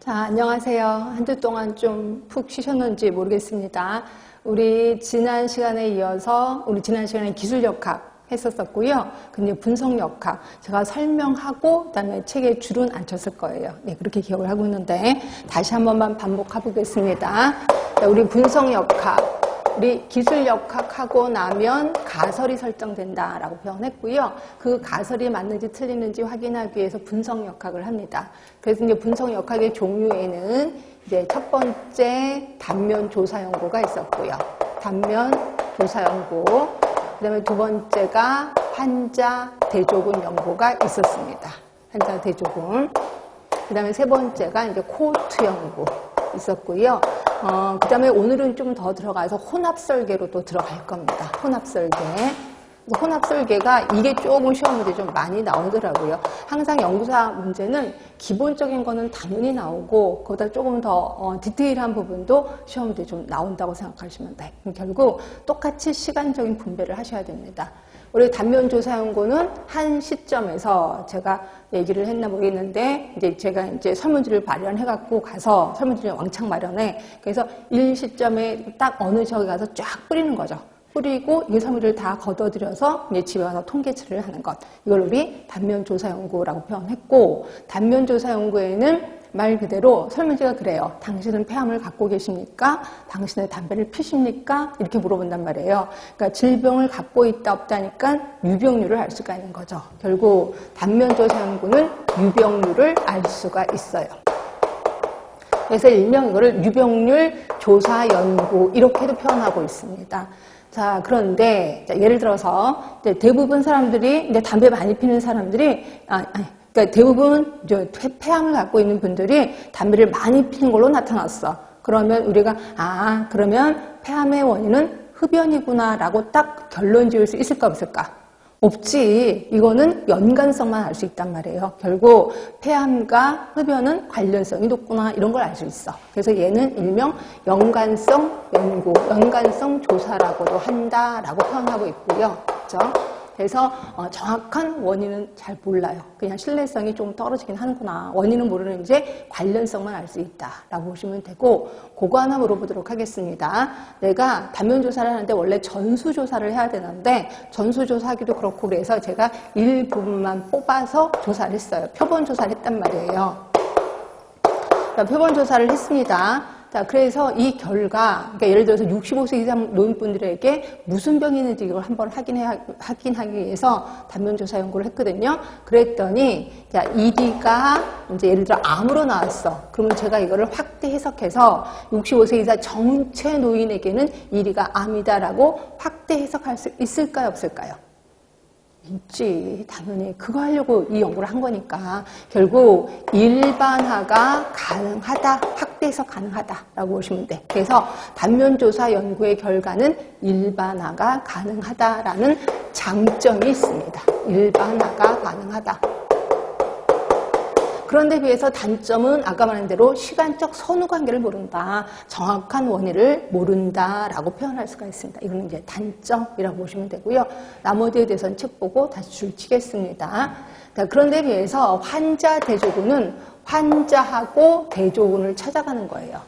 자, 안녕하세요. 한 주 동안 좀 푹 쉬셨는지 모르겠습니다. 우리 지난 시간에 이어서 우리 지난 시간에 기술역학 했었었고요. 근데 분석역학 제가 설명하고 그다음에 책에 줄은 안 쳤을 거예요. 네, 그렇게 기억을 하고 있는데 다시 한 번만 반복해 보겠습니다. 우리 분석역학 우리 기술역학하고 나면 가설이 설정된다라고 표현했고요. 그 가설이 맞는지 틀리는지 확인하기 위해서 분석역학을 합니다. 그래서 이제 분석역학의 종류에는 이제 첫 번째 단면 조사 연구가 있었고요. 단면 조사 연구. 그다음에 두 번째가 환자 대조군 연구가 있었습니다. 환자 대조군. 그다음에 세 번째가 이제 코트 연구 있었고요. 어, 그 다음에 오늘은 좀 더 들어가서 혼합설계로 또 들어갈 겁니다. 혼합설계. 혼합설계가 이게 조금 시험 문제 좀 많이 나오더라고요. 항상 연구사 문제는 기본적인 거는 당연히 나오고 그보다 조금 더 어, 디테일한 부분도 시험 문제 좀 나온다고 생각하시면 돼. 결국 똑같이 시간적인 분배를 하셔야 됩니다. 우리 단면 조사 연구는 한 시점에서 제가 얘기를 했나 모르겠는데 이제 제가 이제 설문지를 마련해 갖고 가서 설문지를 왕창 마련해 그래서 일 시점에 딱 어느 지역에 가서 쫙 뿌리는 거죠. 뿌리고 이 설문지를 다 걷어들여서 이제 집에 와서 통계치를 하는 것. 이걸 우리 단면조사 연구라고 표현했고 단면조사 연구에는 말 그대로 설문지가 그래요. 당신은 폐암을 갖고 계십니까? 당신의 담배를 피십니까? 이렇게 물어본단 말이에요. 그러니까 질병을 갖고 있다 없다니까 유병률을 알 수가 있는 거죠. 결국 단면조사 연구는 유병률을 알 수가 있어요. 그래서 일명 이거를 유병률 조사 연구 이렇게도 표현하고 있습니다. 자, 그런데 예를 들어서 대부분 사람들이 담배 많이 피는 사람들이 아, 아니, 그러니까 대부분 폐암을 갖고 있는 분들이 담배를 많이 피는 걸로 나타났어. 그러면 우리가 아 그러면 폐암의 원인은 흡연이구나라고 딱 결론 지을 수 있을까 없을까? 없지. 이거는 연관성만 알 수 있단 말이에요. 결국 폐암과 흡연은 관련성이 높구나 이런 걸 알 수 있어. 그래서 얘는 일명 연관성 연구, 연관성 조사라고도 한다라고 표현하고 있고요. 그렇죠? 그래서 어, 정확한 원인은 잘 몰라요. 그냥 신뢰성이 좀 떨어지긴 하는구나. 원인은 모르는 이제 관련성만 알 수 있다라고 보시면 되고 그거 하나 물어보도록 하겠습니다. 내가 단면 조사를 하는데 원래 전수 조사를 해야 되는데 전수 조사하기도 그렇고 그래서 제가 일부분만 뽑아서 조사를 했어요. 표본 조사를 했단 말이에요. 표본 조사를 했습니다. 자, 그래서 이 결과, 그러니까 예를 들어서 65세 이상 노인분들에게 무슨 병이 있는지 이걸 한번 확인해, 확인하기 위해서 단면조사 연구를 했거든요. 그랬더니, 자, 1위가 이제 예를 들어 암으로 나왔어. 그러면 제가 이거를 확대 해석해서 65세 이상 정체 노인에게는 1위가 암이다라고 확대 해석할 수 있을까요? 없을까요? 있지. 당연히 그거 하려고 이 연구를 한 거니까 결국 일반화가 가능하다, 확대해서 가능하다라고 보시면 돼. 그래서 단면조사 연구의 결과는 일반화가 가능하다라는 장점이 있습니다. 일반화가 가능하다. 그런데 비해서 단점은 아까 말한 대로 시간적 선후 관계를 모른다. 정확한 원인을 모른다라고 표현할 수가 있습니다. 이거는 이제 단점이라고 보시면 되고요. 나머지에 대해서는 책 보고 다시 줄치겠습니다. 그런데 비해서 환자 대조군은 환자하고 대조군을 찾아가는 거예요.